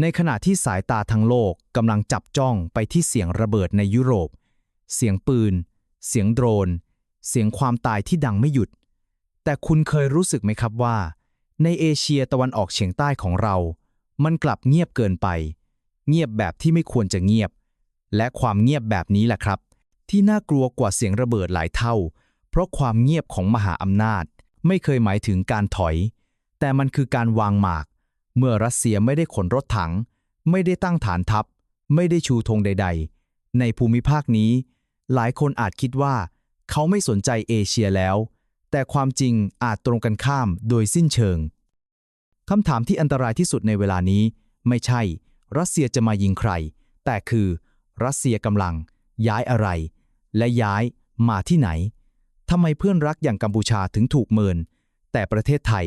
ในขณะที่สายตาทั้งโลกกำลังจับจ้องไปที่เสียงระเบิดในยุโรป เสียงปืน เสียงโดรน เสียงความตายที่ดังไม่หยุด แต่คุณเคยรู้สึกไหมครับว่า ในเอเชียตะวันออกเฉียงใต้ของเรา มันกลับเงียบเกินไป เงียบแบบที่ไม่ควรจะเงียบ และความเงียบแบบนี้แหละครับ ที่น่ากลัวกว่าเสียงระเบิดหลายเท่า เพราะความเงียบของมหาอำนาจ ไม่เคยหมายถึงการถอย แต่มันคือการวางหมาก เมื่อรัสเซียไม่ได้ขนรถถัง ไม่ได้ตั้งฐานทัพ ไม่ได้ชูธงใด ๆ ในภูมิภาคนี้ หลายคนอาจคิดว่า เขาไม่สนใจเอเชียแล้ว แต่ความจริงอาจตรงกันข้ามโดยสิ้นเชิงคำถามที่อันตรายที่สุดในเวลานี้ ไม่ใช่ รัสเซียจะมายิงใคร แต่คือ รัสเซียกำลัง ย้ายอะไร และย้ายมาที่ไหนทำไมเพื่อนรักอย่างกัมพูชาถึงถูกเมิน แต่ประเทศไทย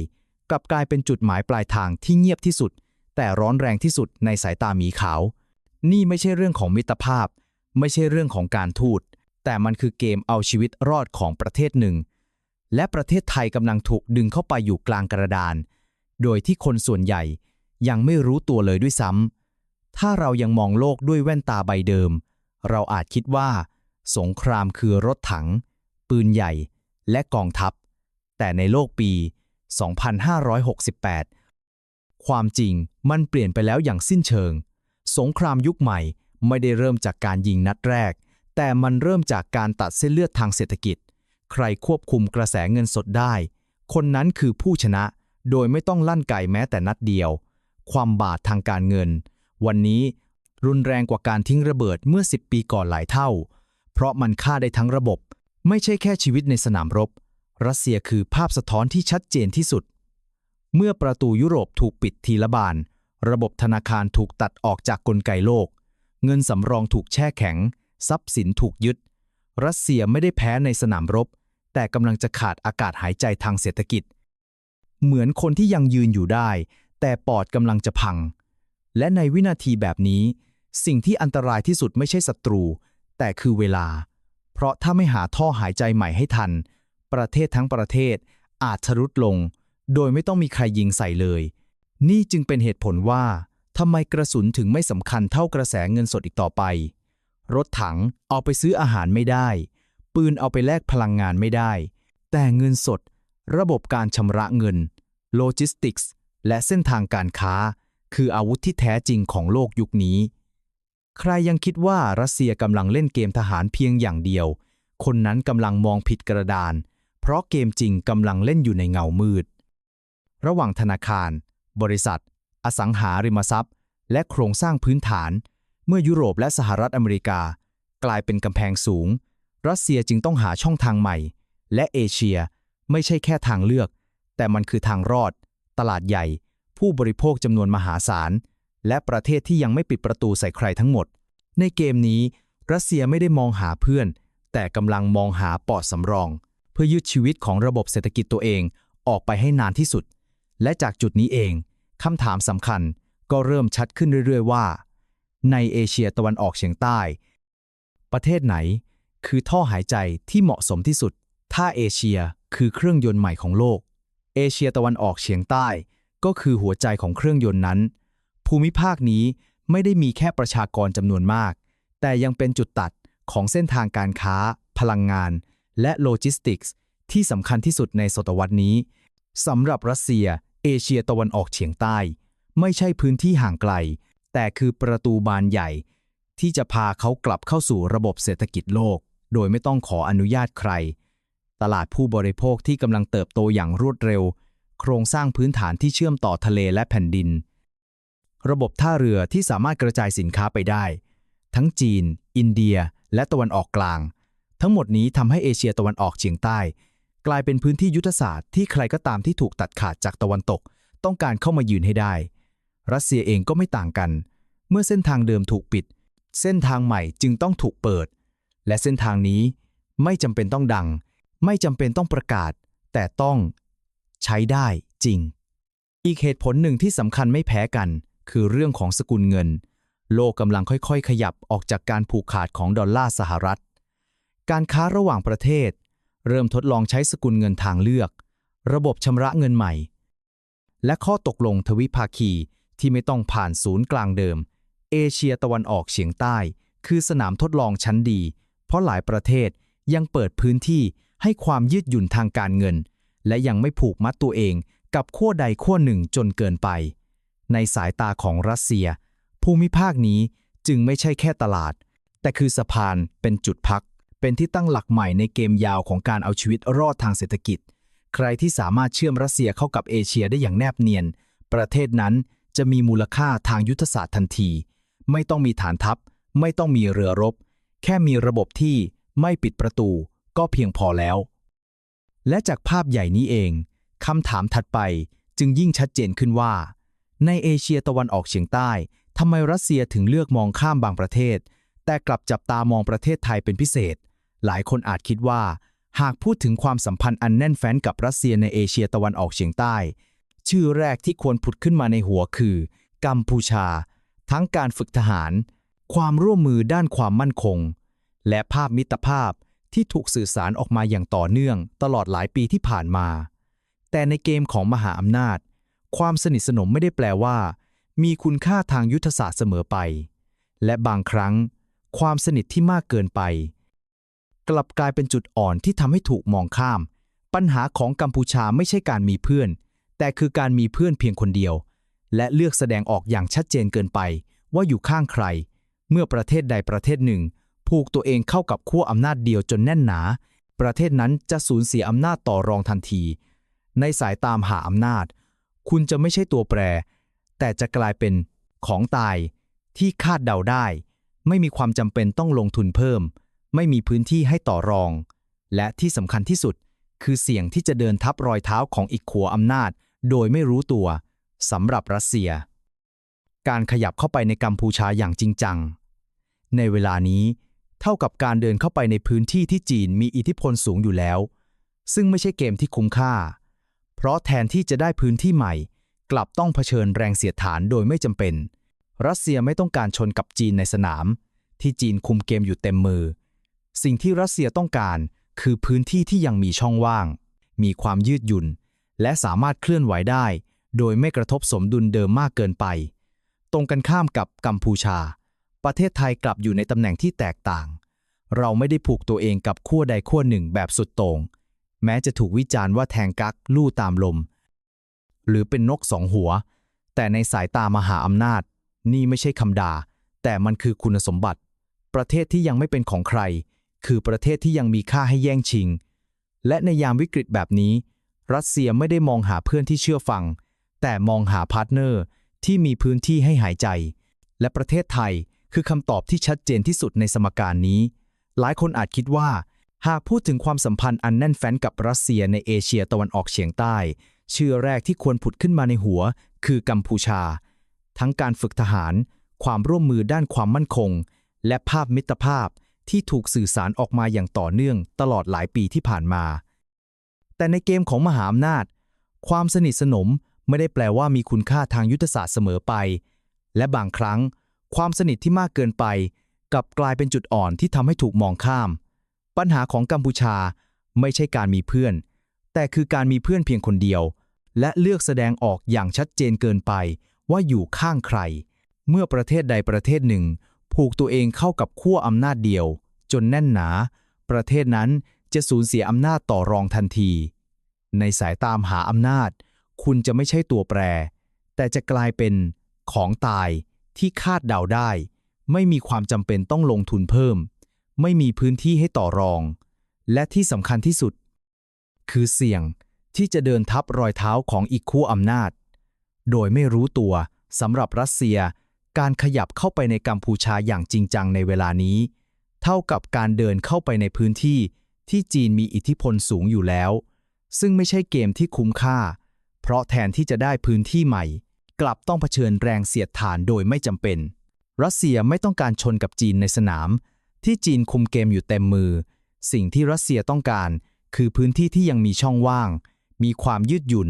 กลับกลายเป็นจุดหมายปลายทางที่เงียบที่สุด แต่ร้อนแรงที่สุดในสายตาหมีขาว นี่ไม่ใช่เรื่องของมิตรภาพ ไม่ใช่เรื่องของการทูต แต่มันคือเกมเอาชีวิตรอดของประเทศหนึ่ง และประเทศไทยกำลังถูกดึงเข้าไปอยู่กลางกระดาน โดยที่คนส่วนใหญ่ยังไม่รู้ตัวเลยด้วยซ้ำถ้าเรายังมองโลกด้วยแว่นตาใบเดิม เราอาจคิดว่า สงครามคือรถถัง ปืนใหญ่ และกองทัพ แต่ในโลกปี 2568 ความจริงมันเปลี่ยนไปแล้วอย่างสิ้นเชิง สงครามยุคใหม่ไม่ได้เริ่มจากการยิงนัดแรก แต่มันเริ่มจากการตัดเส้นเลือดทางเศรษฐกิจ ใครควบคุมกระแสเงินสดได้ คนนั้นคือผู้ชนะ โดยไม่ต้องลั่นไกแม้แต่นัดเดียว ความบาดทางการเงิน วันนี้รุนแรงกว่าการทิ้งระเบิดเมื่อ 10 ปีก่อนหลายเท่า เพราะมันฆ่าได้ทั้งระบบ ไม่ใช่แค่ชีวิตในสนามรบ รัสเซียคือภาพสะท้อนที่ชัดเจนที่สุด เมื่อประตูยุโรปถูกปิดทีละบาน ระบบธนาคารถูกตัดออกจากกลไกโลก เงินสำรองถูกแช่แข็ง ทรัพย์สินถูกยึด รัสเซียไม่ได้แพ้ในสนามรบ แต่กำลังจะขาดอากาศหายใจทางเศรษฐกิจ เหมือนคนที่ยังยืนอยู่ได้ แต่ปอดกำลังจะพัง และในวินาทีแบบนี้ สิ่งที่อันตรายที่สุดไม่ใช่ศัตรู แต่คือเวลา เพราะถ้าไม่หาท่อหายใจใหม่ให้ทัน ประเทศทั้งประเทศอาจชรุดลง โดยไม่ต้องมีใครยิงใส่เลย นี่จึงเป็นเหตุผลว่าทำไมกระสุนถึงไม่สำคัญเท่ากระแสเงินสดอีกต่อไป รถถังเอาไปซื้ออาหารไม่ได้ ปืนเอาไปแลกพลังงานไม่ได้ แต่เงินสด ระบบการชำระเงิน โลจิสติกส์และเส้นทางการค้า คืออาวุธที่แท้จริงของโลกยุคนี้ ใครยังคิดว่ารัสเซียกำลังเล่นเกมทหารเพียงอย่างเดียว คนนั้นกำลังมองผิดกระดาน เพราะเกมจริงกำลังเล่นอยู่ในเงามืด ระหว่างธนาคาร บริษัท อสังหาริมทรัพย์ และโครงสร้างพื้นฐาน เมื่อยุโรปและสหรัฐอเมริกา กลายเป็นกำแพงสูง รัสเซียจึงต้องหาช่องทางใหม่ และเอเชียไม่ใช่แค่ทางเลือก แต่มันคือทางรอด ตลาดใหญ่ ผู้บริโภคจำนวนมหาศาล และประเทศที่ยังไม่ปิดประตูใส่ใครทั้งหมด ในเกมนี้ รัสเซียไม่ได้มองหาเพื่อน แต่กำลังมองหาปอดสำรอง พื่อยึดชีวิตของระบบเศรษฐกิจตัวเองออกไปให้นานที่สุด และจากจุดนี้เองคำถามสำคัญก็เริ่มชัดขึ้นเรื่อย ๆ ว่า ในเอเชียตะวันออกเฉียงใต้ ประเทศไหน คือท่อหายใจที่เหมาะสมที่สุด ถ้าเอเชียคือเครื่องยนต์ใหม่ของโลก เอเชียตะวันออกเฉียงใต้ ก็คือหัวใจของเครื่องยนต์นั้น ภูมิภาคนี้ไม่ได้มีแค่ประชากรจำนวนมาก แต่ยังเป็นจุดตัดของเส้นทางการค้า พลังงาน และโลจิสติกส์ที่สำคัญที่สุดในศตวรรษนี้สำหรับรัสเซีย เอเชียตะวันออกเฉียงใต้ ไม่ใช่พื้นที่ห่างไกล แต่คือประตูบานใหญ่ ที่จะพาเขากลับเข้าสู่ระบบเศรษฐกิจโลก โดยไม่ต้องขออนุญาตใคร ตลาดผู้บริโภคที่กำลังเติบโตอย่างรวดเร็ว โครงสร้างพื้นฐานที่เชื่อมต่อทะเลและแผ่นดิน ระบบท่าเรือที่สามารถกระจายสินค้าไปได้ ทั้งจีน อินเดีย และตะวันออกกลาง ทั้งหมดนี้ทำให้เอเชียตะวันออกเฉียงใต้ กลายเป็นพื้นที่ยุทธศาสตร์ที่ใครก็ตามที่ถูกตัดขาดจากตะวันตก ต้องการเข้ามายืนให้ได้ รัสเซียเองก็ไม่ต่างกัน เมื่อเส้นทางเดิมถูกปิด เส้นทางใหม่จึงต้องถูกเปิด และเส้นทางนี้ไม่จำเป็นต้องดัง ไม่จำเป็นต้องประกาศ แต่ต้อง ใช้ได้จริง อีกเหตุผลหนึ่งที่สำคัญไม่แพ้กัน คือเรื่องของสกุลเงิน โลกกำลังค่อยๆ ขยับออกจากการผูกขาดของดอลลาร์สหรัฐ การค้าระหว่างประเทศ เริ่มทดลองใช้สกุลเงินทางเลือก ระบบชำระเงินใหม่ และข้อตกลงทวิภาคีที่ไม่ต้องผ่านศูนย์กลางเดิม เอเชียตะวันออกเฉียงใต้ คือสนามทดลองชั้นดี เพราะหลายประเทศยังเปิดพื้นที่ให้ความยืดหยุ่นทางการเงิน และยังไม่ผูกมัดตัวเองกับขั้วใดขั้วหนึ่งจนเกินไป ในสายตาของรัสเซีย ภูมิภาคนี้จึงไม่ใช่แค่ตลาด แต่คือสะพานเป็นจุดพัก เป็นที่ตั้งหลักใหม่ในเกมยาวของการเอาชีวิตรอดทางเศรษฐกิจ ใครที่สามารถเชื่อมรัสเซียเข้ากับเอเชียได้อย่างแนบเนียน ประเทศนั้นจะมีมูลค่าทางยุทธศาสตร์ทันที ไม่ต้องมีฐานทัพ ไม่ต้องมีเรือรบ แค่มีระบบที่ไม่ปิดประตู ก็เพียงพอแล้ว และจากภาพใหญ่นี้เองคำถามถัดไปจึงยิ่งชัดเจนขึ้นว่า ในเอเชียตะวันออกเฉียงใต้ทำไมรัสเซียถึงเลือกมองข้ามบางประเทศ แต่กลับจับตามองประเทศไทยเป็นพิเศษ หลายคนอาจคิดว่า หากพูดถึงความสัมพันธ์อันแน่นแฟ้นกับรัสเซียในเอเชียตะวันออกเฉียงใต้ ชื่อแรกที่ควรผุดขึ้นมาในหัวคือ กัมพูชา ทั้งการฝึกทหาร ความร่วมมือด้านความมั่นคง และภาพมิตรภาพที่ถูกสื่อสารออกมาอย่างต่อเนื่องตลอดหลายปีที่ผ่านมา แต่ในเกมของมหาอำนาจ ความสนิทสนมไม่ได้แปลว่า มีคุณค่าทางยุทธศาสตร์เสมอไป และบางครั้ง ความสนิทที่มากเกินไป กลับกลายเป็นจุดอ่อนที่ทำให้ถูกมองข้าม ปัญหาของกัมพูชาไม่ใช่การมีเพื่อน แต่คือการมีเพื่อนเพียงคนเดียว และเลือกแสดงออกอย่างชัดเจนเกินไป ว่าอยู่ข้างใคร เมื่อประเทศใดประเทศหนึ่ง ผูกตัวเองเข้ากับขั้วอำนาจเดียวจนแน่นหนา ประเทศนั้นจะสูญเสียอำนาจต่อรองทันที ในสายตามหาอำนาจ คุณจะไม่ใช่ตัวแปร แต่จะกลายเป็นของตายที่คาดเดาได้ ไม่มีความจำเป็นต้องลงทุนเพิ่ม ไม่มีพื้นที่ให้ต่อรอง และที่สำคัญที่สุด คือเสี่ยงที่จะเดินทับรอยเท้าของอีกขัวอำนาจ โดยไม่รู้ตัวสำหรับรัสเซีย การขยับเข้าไปในกัมพูชาอย่างจริงจัง ในเวลานี้ เท่ากับการเดินเข้าไปในพื้นที่ที่จีนมีอิทธิพลสูงอยู่แล้ว ซึ่งไม่ใช่เกมที่คุ้มค่า เพราะแทนที่จะได้พื้นที่ใหม่ กลับต้องเผชิญแรงเสียดทานโดยไม่จำเป็น รัสเซียไม่ต้องการชนกับจีนในสนาม ที่จีนคุมเกมอยู่เต็มมือ สิ่งที่รัสเซียต้องการ คือพื้นที่ที่ยังมีช่องว่าง มีความยืดหยุ่น และสามารถเคลื่อนไหวได้ โดยไม่กระทบสมดุลเดิมมากเกินไป ตรงกันข้ามกับกัมพูชา ประเทศไทยกลับอยู่ในตำแหน่งที่แตกต่าง เราไม่ได้ผูกตัวเองกับขั้วใดขั้วหนึ่งแบบสุดโต่งแม้จะถูกวิจารณ์ว่าแทงกักลู่ตามลม หรือเป็นนกสองหัว แต่ในสายตามหาอำนาจ นี่ไม่ใช่คำด่า แต่มันคือคุณสมบัติ ประเทศที่ยังไม่เป็นของใคร คือประเทศที่ยังมีค่าให้แย่งชิง และในยามวิกฤตแบบนี้ รัสเซียไม่ได้มองหาเพื่อนที่เชื่อฟัง แต่มองหาพาร์ทเนอร์ที่มีพื้นที่ให้หายใจ และประเทศไทยคือคำตอบที่ชัดเจนที่สุดในสมการนี้ หลายคนอาจคิดว่า หากพูดถึงความสัมพันธ์อันแน่นแฟ้นกับรัสเซียในเอเชียตะวันออกเฉียงใต้ ชื่อแรกที่ควรผุดขึ้นมาในหัว คือกัมพูชา ทั้งการฝึกทหาร ความร่วมมือด้านความมั่นคง และภาพมิตรภาพ ที่ถูกสื่อสารออกมาอย่างต่อเนื่องตลอดหลายปีที่ผ่านมา แต่ในเกมของมหาอำนาจ ความสนิทสนมไม่ได้แปลว่ามีคุณค่าทางยุทธศาสตร์เสมอไป และบางครั้ง ความสนิทที่มากเกินไปกลับกลายเป็นจุดอ่อนที่ทำให้ถูกมองข้าม ปัญหาของกัมพูชาไม่ใช่การมีเพื่อน แต่คือการมีเพื่อนเพียงคนเดียว และเลือกแสดงออกอย่างชัดเจนเกินไปว่าอยู่ข้างใคร เมื่อประเทศใดประเทศหนึ่ง ผูกตัวเองเข้ากับขั้วอำนาจเดียว จนแน่นหนา ประเทศนั้นจะสูญเสียอำนาจต่อรองทันที ในสายตามหาอำนาจ คุณจะไม่ใช่ตัวแปร แต่จะกลายเป็นของตายที่คาดเดาได้ ไม่มีความจำเป็นต้องลงทุนเพิ่ม ไม่มีพื้นที่ให้ต่อรอง และที่สำคัญที่สุด คือเสี่ยงที่จะเดินทับรอยเท้าของอีกคู่อำนาจ โดยไม่รู้ตัวสำหรับรัสเซีย การขยับเข้าไปในกัมพูชาอย่างจริงจังในเวลานี้ เท่ากับการเดินเข้าไปในพื้นที่ที่จีนมีอิทธิพลสูงอยู่แล้ว ซึ่งไม่ใช่เกมที่คุ้มค่า เพราะแทนที่จะได้พื้นที่ใหม่ กลับต้องเผชิญแรงเสียดทานโดยไม่จำเป็น รัสเซียไม่ต้องการชนกับจีนในสนาม ที่จีนคุมเกมอยู่เต็มมือ สิ่งที่รัสเซียต้องการ คือพื้นที่ที่ยังมีช่องว่าง มีความยืดหยุ่น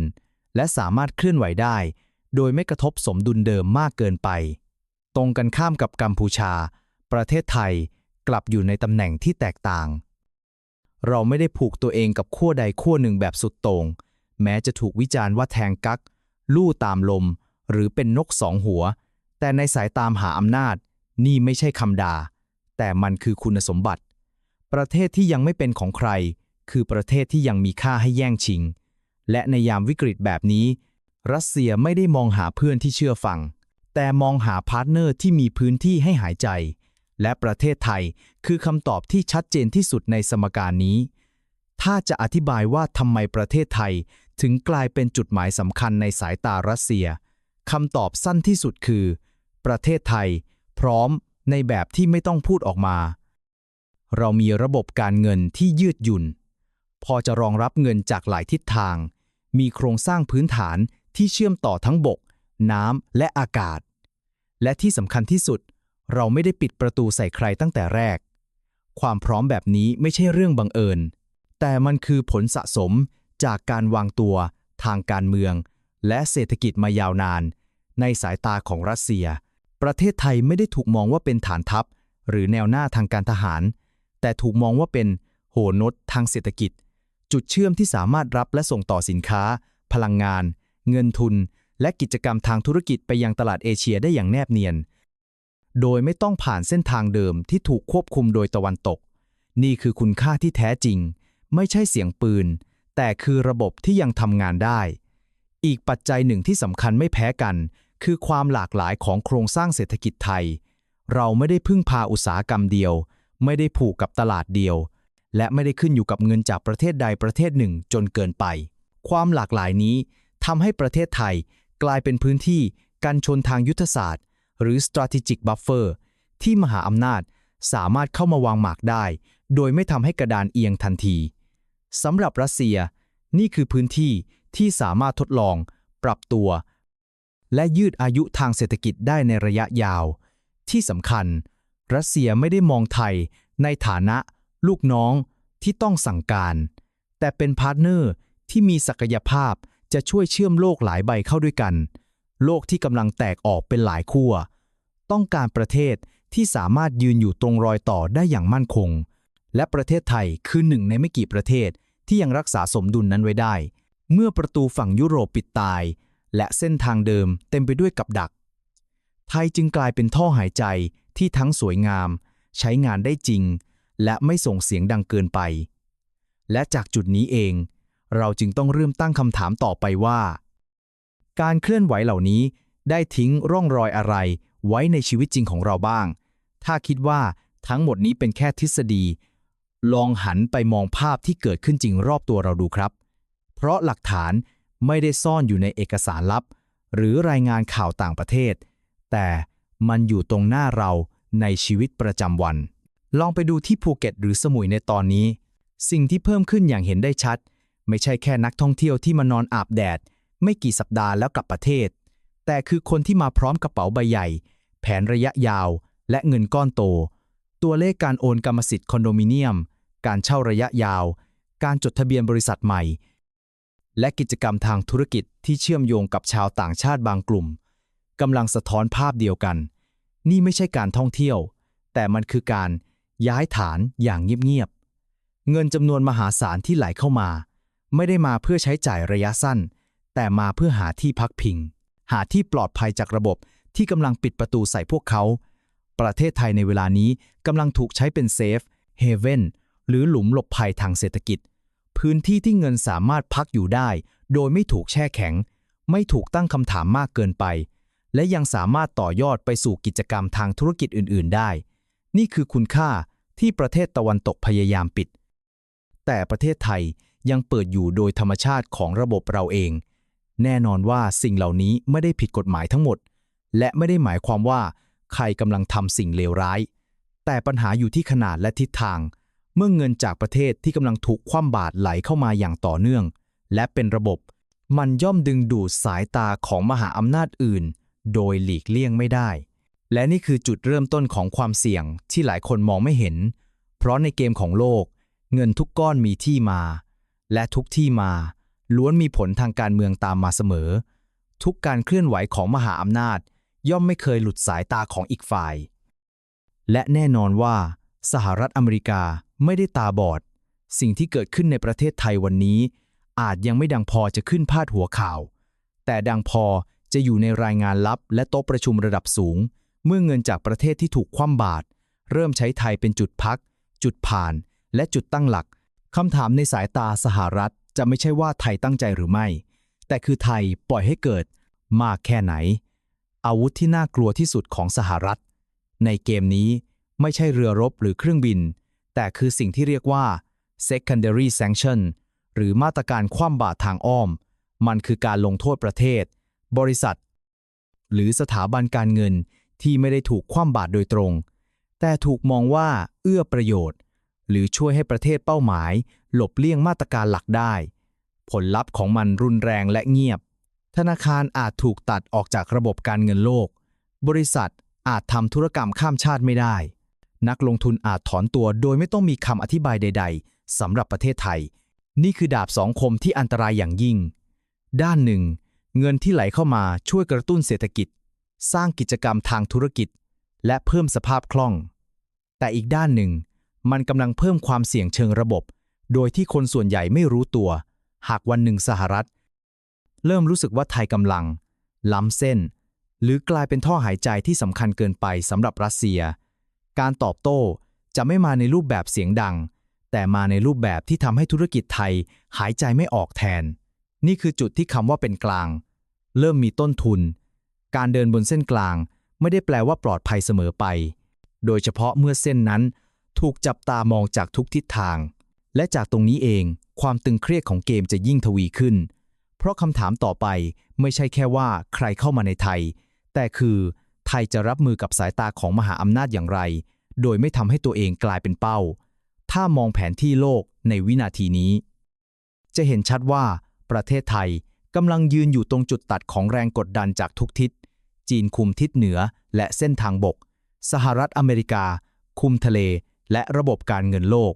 และสามารถเคลื่อนไหวได้ โดยไม่กระทบสมดุลเดิมมากเกินไป ตรงกันข้ามกับกัมพูชา ประเทศไทยกลับอยู่ในตำแหน่งที่แตกต่าง เราไม่ได้ผูกตัวเองกับขั้วใดขั้วหนึ่งแบบสุดโต่งแม้จะถูกวิจารณ์ว่าแทงกัก ลู่ตามลม หรือเป็นนกสองหัว แต่ในสายตามหาอำนาจ นี่ไม่ใช่คำด่า แต่มันคือคุณสมบัติ ประเทศที่ยังไม่เป็นของใคร คือประเทศที่ยังมีค่าให้แย่งชิง และในยามวิกฤตแบบนี้ รัสเซียไม่ได้มองหาเพื่อนที่เชื่อฟัง แต่มองหาพาร์ทเนอร์ที่มีพื้นที่ให้หายใจ และประเทศไทยคือคำตอบที่ชัดเจนที่สุดในสมการนี้ ถ้าจะอธิบายว่าทำไมประเทศไทยถึงกลายเป็นจุดหมายสำคัญในสายตารัสเซียคำตอบสั้นที่สุดคือ ประเทศไทย พร้อมในแบบที่ไม่ต้องพูดออกมา เรามีระบบการเงินที่ยืดหยุ่น พอจะรองรับเงินจากหลายทิศทาง มีโครงสร้างพื้นฐานที่เชื่อมต่อทั้งบก น้ำและอากาศ และที่สำคัญที่สุด เราไม่ได้ปิดประตูใส่ใครตั้งแต่แรก ความพร้อมแบบนี้ไม่ใช่เรื่องบังเอิญ แต่มันคือผลสะสมจากการวางตัว ทางการเมือง และเศรษฐกิจมายาวนาน ในสายตาของรัสเซีย ประเทศไทยไม่ได้ถูกมองว่าเป็นฐานทัพ หรือแนวหน้าทางการทหาร แต่ถูกมองว่าเป็นโหนดทางเศรษฐกิจ จุดเชื่อมที่สามารถรับและส่งต่อสินค้า พลังงาน เงินทุน และกิจกรรมทางธุรกิจไปยังตลาดเอเชียได้อย่างแนบเนียน โดยไม่ต้องผ่านเส้นทางเดิมที่ถูกควบคุมโดยตะวันตก นี่คือคุณค่าที่แท้จริง ไม่ใช่เสียงปืน แต่คือระบบที่ยังทำงานได้ อีกปัจจัยหนึ่งที่สำคัญไม่แพ้กัน คือความหลากหลายของโครงสร้างเศรษฐกิจไทย เราไม่ได้พึ่งพาอุตสาหกรรมเดียว ไม่ได้ผูกกับตลาดเดียว และไม่ได้ขึ้นอยู่กับเงินจากประเทศใดประเทศหนึ่งจนเกินไป ความหลากหลายนี้ทำให้ประเทศไทย กลายเป็นพื้นที่กันชนทางยุทธศาสตร์ หรือ strategic buffer ที่มหาอำนาจสามารถเข้ามาวางหมากได้ โดยไม่ทำให้กระดานเอียงทันทีสำหรับรัสเซีย นี่คือพื้นที่ที่สามารถทดลอง ปรับตัว และยืดอายุทางเศรษฐกิจได้ในระยะยาว ที่สำคัญ รัสเซียไม่ได้มองไทยในฐานะ ลูกน้องที่ต้องสั่งการ แต่เป็นพาร์ทเนอร์ที่มีศักยภาพ จะช่วยเชื่อมโลกหลายใบเข้าด้วยกัน โลกที่กำลังแตกออกเป็นหลายขั้วต้องการประเทศที่สามารถยืนอยู่ตรงรอยต่อได้อย่างมั่นคง และประเทศไทยคือหนึ่งในไม่กี่ประเทศที่ยังรักษาสมดุลนนั้นไว้ได้ เมื่อประตูฝั่งยุโรปปิดตาย และเส้นทางเดิมเต็มไปด้วยกับดัก ไทยจึงกลายเป็นท่อหายใจที่ทั้งสวยงาม ใช้งานได้จริง และไม่ส่งเสียงดังเกินไป และจากจุดนี้เอง เราจึงต้องเริ่มตั้งคำถามต่อไปว่า การเคลื่อนไหวเหล่านี้ได้ทิ้งร่องรอยอะไรไว้ในชีวิตจริงของเราบ้าง ถ้าคิดว่าทั้งหมดนี้เป็นแค่ทฤษฎี ลองหันไปมองภาพที่เกิดขึ้นจริงรอบตัวเราดูครับ เพราะหลักฐานไม่ได้ซ่อนอยู่ในเอกสารลับ หรือรายงานข่าวต่างประเทศ แต่มันอยู่ตรงหน้าเราในชีวิตประจำวัน ลองไปดูที่ภูเก็ตหรือสมุยในตอนนี้ สิ่งที่เพิ่มขึ้นอย่างเห็นได้ชัด ไม่ใช่แค่นักท่องเที่ยวที่มานอนอาบแดด ไม่กี่สัปดาห์แล้วกลับประเทศ แต่คือคนที่มาพร้อมกระเป๋าใบใหญ่ แผนระยะยาว และเงินก้อนโต ตัวเลขการโอนกรรมสิทธิ์คอนโดมิเนียม การเช่าระยะยาว การจดทะเบียนบริษัทใหม่ และกิจกรรมทางธุรกิจที่เชื่อมโยงกับชาวต่างชาติบางกลุ่มกำลังสะท้อนภาพเดียวกัน นี่ไม่ใช่การท่องเที่ยว แต่มันคือการย้ายฐานอย่างเงียบๆเงินจำนวนมหาศาลที่ไหลเข้ามา ไม่ได้มาเพื่อใช้จ่ายระยะสั้น แต่มาเพื่อหาที่พักพิง หาที่ปลอดภัยจากระบบที่กำลังปิดประตูใส่พวกเขา ประเทศไทยในเวลานี้กำลังถูกใช้เป็นเซฟเฮเว่นหรือหลุมหลบภัยทางเศรษฐกิจ พื้นที่ที่เงินสามารถพักอยู่ได้ โดยไม่ถูกแช่แข็ง ไม่ถูกตั้งคำถามมากเกินไป และยังสามารถต่อยอดไปสู่กิจกรรมทางธุรกิจอื่น ๆ ได้ นี่คือคุณค่าที่ประเทศตะวันตกพยายามปิด แต่ประเทศไทย ยังเปิดอยู่โดยธรรมชาติของระบบเราเอง แน่นอนว่าสิ่งเหล่านี้ไม่ได้ผิดกฎหมายทั้งหมด และไม่ได้หมายความว่าใครกำลังทำสิ่งเลวร้าย แต่ปัญหาอยู่ที่ขนาดและทิศทาง เมื่อเงินจากประเทศที่กำลังถูกคว่ำบาตรไหลเข้ามาอย่างต่อเนื่อง และเป็นระบบ มันย่อมดึงดูดสายตาของมหาอำนาจอื่น โดยหลีกเลี่ยงไม่ได้ และนี่คือจุดเริ่มต้นของความเสี่ยงที่หลายคนมองไม่เห็น เพราะในเกมของโลก เงินทุกก้อนมีที่มา และทุกที่มาล้วนมีผลทางการเมืองตามมาเสมอ ทุกการเคลื่อนไหวของมหาอำนาจ ย่อมไม่เคยหลุดสายตาของอีกฝ่าย และแน่นอนว่า สหรัฐอเมริกาไม่ได้ตาบอด สิ่งที่เกิดขึ้นในประเทศไทยวันนี้ อาจยังไม่ดังพอจะขึ้นพาดหัวข่าว แต่ดังพอจะอยู่ในรายงานลับ และโต๊ะประชุมระดับสูง เมื่อเงินจากประเทศที่ถูกคว่ำบาตรเริ่มใช้ไทยเป็นจุดพัก จุดผ่าน และจุดตั้งหลัก คำถามในสายตาสหรัฐจะไม่ใช่ว่าไทยตั้งใจหรือไม่ แต่คือไทยปล่อยให้เกิดมากแค่ไหน อาวุธที่น่ากลัวที่สุดของสหรัฐ ในเกมนี้ไม่ใช่เรือรบหรือเครื่องบิน แต่คือสิ่งที่เรียกว่า secondary sanction หรือมาตรการคว่ำบาตรทางอ้อม มันคือการลงโทษประเทศ บริษัท หรือสถาบันการเงินที่ไม่ได้ถูกคว่ำบาตรโดยตรง แต่ถูกมองว่าเอื้อประโยชน์ หรือช่วยให้ประเทศเป้าหมาย หลบเลี่ยงมาตรการหลักได้ ผลลัพธ์ของมันรุนแรงและเงียบ ธนาคารอาจถูกตัดออกจากระบบการเงินโลก บริษัทอาจทำธุรกรรมข้ามชาติไม่ได้ นักลงทุนอาจถอนตัวโดยไม่ต้องมีคำอธิบายใด ๆสำหรับประเทศไทย นี่คือดาบสองคมที่อันตรายอย่างยิ่ง ด้านหนึ่ง เงินที่ไหลเข้ามาช่วยกระตุ้นเศรษฐกิจ สร้างกิจกรรมทางธุรกิจ และเพิ่มสภาพคล่อง แต่อีกด้านหนึ่ง มันกำลังเพิ่มความเสี่ยงเชิงระบบ โดยที่คนส่วนใหญ่ไม่รู้ตัว หากวันหนึ่งสหรัฐ เริ่มรู้สึกว่าไทยกำลัง ล้ำเส้น หรือกลายเป็นท่อหายใจที่สำคัญเกินไปสำหรับรัสเซีย การตอบโต้จะไม่มาในรูปแบบเสียงดัง แต่มาในรูปแบบที่ทำให้ธุรกิจไทยหายใจไม่ออกแทน นี่คือจุดที่คำว่าเป็นกลาง เริ่มมีต้นทุน การเดินบนเส้นกลางไม่ได้แปลว่าปลอดภัยเสมอไป โดยเฉพาะเมื่อเส้นนั้น ถูกจับตามองจากทุกทิศทาง และจากตรงนี้เอง ความตึงเครียดของเกมจะยิ่งทวีขึ้น เพราะคำถามต่อไปไม่ใช่แค่ว่าใครเข้ามาในไทย แต่คือไทยจะรับมือกับสายตาของมหาอำนาจอย่างไร โดยไม่ทำให้ตัวเองกลายเป็นเป้า ถ้ามองแผนที่โลกในวินาทีนี้ จะเห็นชัดว่าประเทศไทยกำลังยืนอยู่ตรงจุดตัดของแรงกดดันจากทุกทิศ จีนคุมทิศเหนือและเส้นทางบก สหรัฐอเมริกา คุมทะเล และระบบการเงินโลก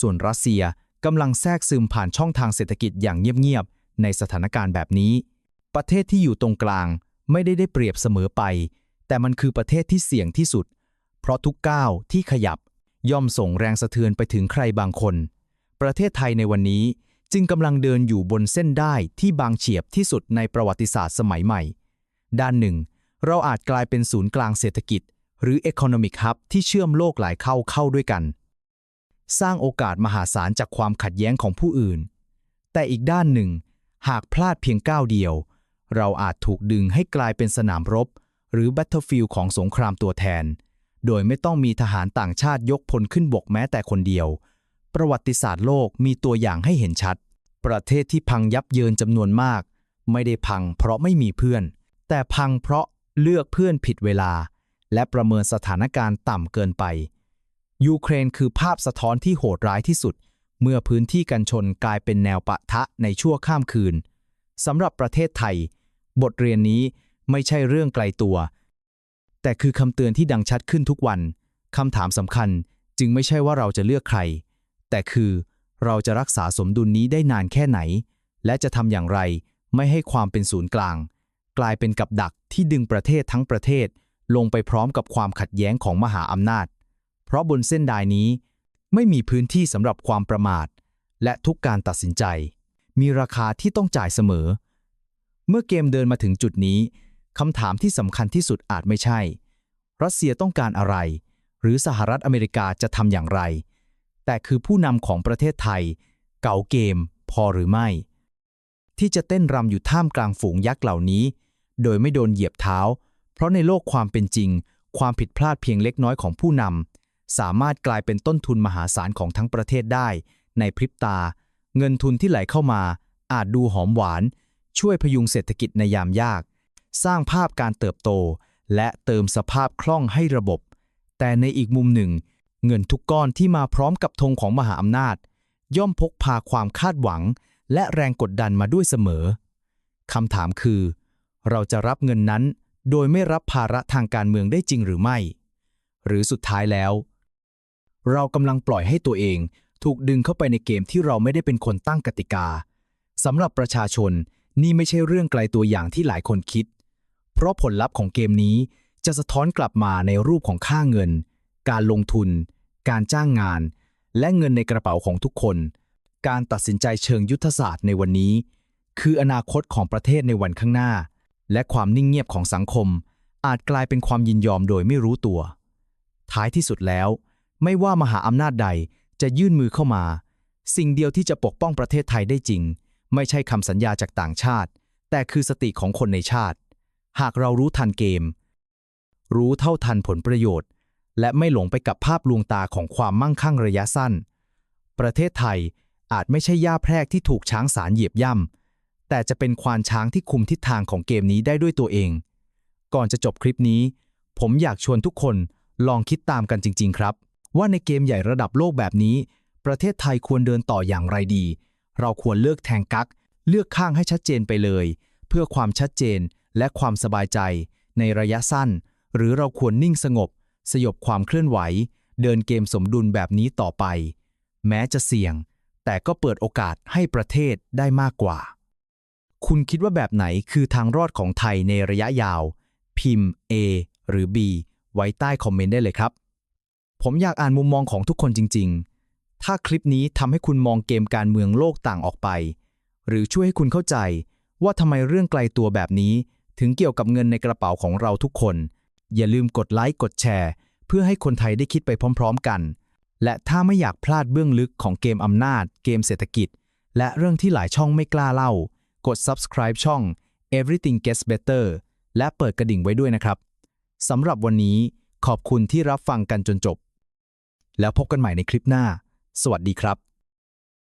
ส่วนรัสเซียกำลังแทรกซึมผ่านช่องทางเศรษฐกิจอย่างเงียบๆ ในสถานการณ์แบบนี้ ประเทศที่อยู่ตรงกลางไม่ได้ได้เปรียบเสมอไป แต่มันคือประเทศที่เสี่ยงที่สุด เพราะทุกก้าวที่ขยับย่อมส่งแรงสะเทือนไปถึงใครบางคน ประเทศไทยในวันนี้จึงกำลังเดินอยู่บนเส้นได้ที่บางเฉียบที่สุดในประวัติศาสตร์สมัยใหม่ ด้านหนึ่ง เราอาจกลายเป็นศูนย์กลางเศรษฐกิจ หรือ Economic Hub ที่เชื่อมโลกหลายเข้าเข้าด้วยกัน สร้างโอกาสมหาศาลจากความขัดแย้งของผู้อื่น แต่อีกด้านหนึ่ง หากพลาดเพียงก้าวเดียว เราอาจถูกดึงให้กลายเป็นสนามรบ หรือ Battlefield ของสงครามตัวแทน โดยไม่ต้องมีทหารต่างชาติยกพลขึ้นบกแม้แต่คนเดียว ประวัติศาสตร์โลกมีตัวอย่างให้เห็นชัด ประเทศที่พังยับเยินจำนวนมาก ไม่ได้พังเพราะไม่มีเพื่อน แต่พังเพราะเลือกเพื่อนผิดเวลา และประเมินสถานการณ์ต่ำเกินไป ยูเครนคือภาพสะท้อนที่โหดร้ายที่สุด เมื่อพื้นที่กันชนกลายเป็นแนวปะทะในชั่วข้ามคืนสำหรับประเทศไทย บทเรียนนี้ไม่ใช่เรื่องไกลตัว แต่คือคำเตือนที่ดังชัดขึ้นทุกวันคำถามสำคัญจึงไม่ใช่ว่าเราจะเลือกใคร แต่คือเราจะรักษาสมดุลนี้ได้นานแค่ไหน และจะทำอย่างไรไม่ให้ความเป็นศูนย์กลาง กลายเป็นกับดักที่ดึงประเทศทั้งประเทศ ลงไปพร้อมกับความขัดแย้งของมหาอำนาจ เพราะบนเส้นดายนี้ ไม่มีพื้นที่สำหรับความประมาท และทุกการตัดสินใจ มีราคาที่ต้องจ่ายเสมอ เมื่อเกมเดินมาถึงจุดนี้คำถามที่สำคัญที่สุดอาจไม่ใช่ รัสเซียต้องการอะไร หรือสหรัฐอเมริกาจะทำอย่างไร แต่คือผู้นำของประเทศไทย เก่าเกม พอหรือไม่ ที่จะเต้นรำอยู่ท่ามกลางฝูงยักษ์เหล่านี้ โดยไม่โดนเหยียบเท้า ราะในโลกความเป็นจริง ความผิดพลาดเพียงเล็กน้อยของผู้นำสามารถกลายเป็นต้นทุนมหาศาลของทั้งประเทศได้ ในพริบตา เงินทุนที่ไหลเข้ามา อาจดูหอมหวาน ช่วยพยุงเศรษฐกิจในยามยาก สร้างภาพการเติบโต และเติมสภาพคล่องให้ระบบ แต่ในอีกมุมหนึ่ง เงินทุกก้อนที่มาพร้อมกับธงของมหาอำนาจ ย่อมพกพาความคาดหวัง และแรงกดดันมาด้วยเสมอคำถามคือ เราจะรับเงินนั้น โดยไม่รับภาระทางการเมืองได้จริงหรือไม่ หรือสุดท้ายแล้ว เรากำลังปล่อยให้ตัวเองถูกดึงเข้าไปในเกมที่เราไม่ได้เป็นคนตั้งกติกาสำหรับประชาชนนี่ไม่ใช่เรื่องไกลตัวอย่างที่หลายคนคิด เพราะผลลัพธ์ของเกมนี้จะสะท้อนกลับมาในรูปของค่าเงิน การลงทุน การจ้างงาน และเงินในกระเป๋าของทุกคน การตัดสินใจเชิงยุทธศาสตร์ในวันนี้ คืออนาคตของประเทศในวันข้างหน้า และความนิ่งเงียบของสังคม อาจกลายเป็นความยินยอมโดยไม่รู้ตัว ท้ายที่สุดแล้ว ไม่ว่ามหาอำนาจใดจะยื่นมือเข้ามา สิ่งเดียวที่จะปกป้องประเทศไทยได้จริง ไม่ใช่คำสัญญาจากต่างชาติ แต่คือสติของคนในชาติ หากเรารู้ทันเกม รู้เท่าทันผลประโยชน์ และไม่หลงไปกับภาพลวงตาของความมั่งคั่งระยะสั้น ประเทศไทยอาจไม่ใช่ย่าแพรกที่ถูกช้างสารเหยียบย่ำ แต่จะเป็นควานช้างที่คุมทิศทางของเกมนี้ได้ด้วยตัวเอง ก่อนจะจบคลิปนี้ ผมอยากชวนทุกคนลองคิดตามกันจริง ๆ ครับ ว่าในเกมใหญ่ระดับโลกแบบนี้ ประเทศไทยควรเดินต่ออย่างไรดี เราควรเลือกแทงกัก เลือกข้างให้ชัดเจนไปเลย เพื่อความชัดเจนและความสบายใจ ในระยะสั้น หรือเราควรนิ่งสงบ สยบความเคลื่อนไหว เดินเกมสมดุลแบบนี้ต่อไป แม้จะเสี่ยง แต่ก็เปิดโอกาสให้ประเทศได้มากกว่า คุณคิดว่าแบบไหนคือทางรอดของไทยในระยะยาว พิมพ์ A หรือ B ไว้ใต้คอมเมนต์ได้เลยครับ ผมอยากอ่านมุมมองของทุกคนจริง ๆ ถ้าคลิปนี้ทำให้คุณมองเกมการเมืองโลกต่างออกไป หรือช่วยให้คุณเข้าใจ ว่าทำไมเรื่องไกลตัวแบบนี้ ถึงเกี่ยวกับเงินในกระเป๋าของเราทุกคน อย่าลืมกดไลค์กดแชร์ เพื่อให้คนไทยได้คิดไปพร้อม ๆ กัน และถ้าไม่อยากพลาดเบื้องลึกของเกมอำนาจ เกมเศรษฐกิจ และเรื่องที่หลายช่องไม่กล้าเล่า กด subscribe ช่อง Everything Gets Better และเปิดกระดิ่งไว้ด้วยนะครับสำหรับวันนี้ขอบคุณที่รับฟังกันจนจบ แล้วพบกันใหม่ในคลิปหน้า สวัสดีครับ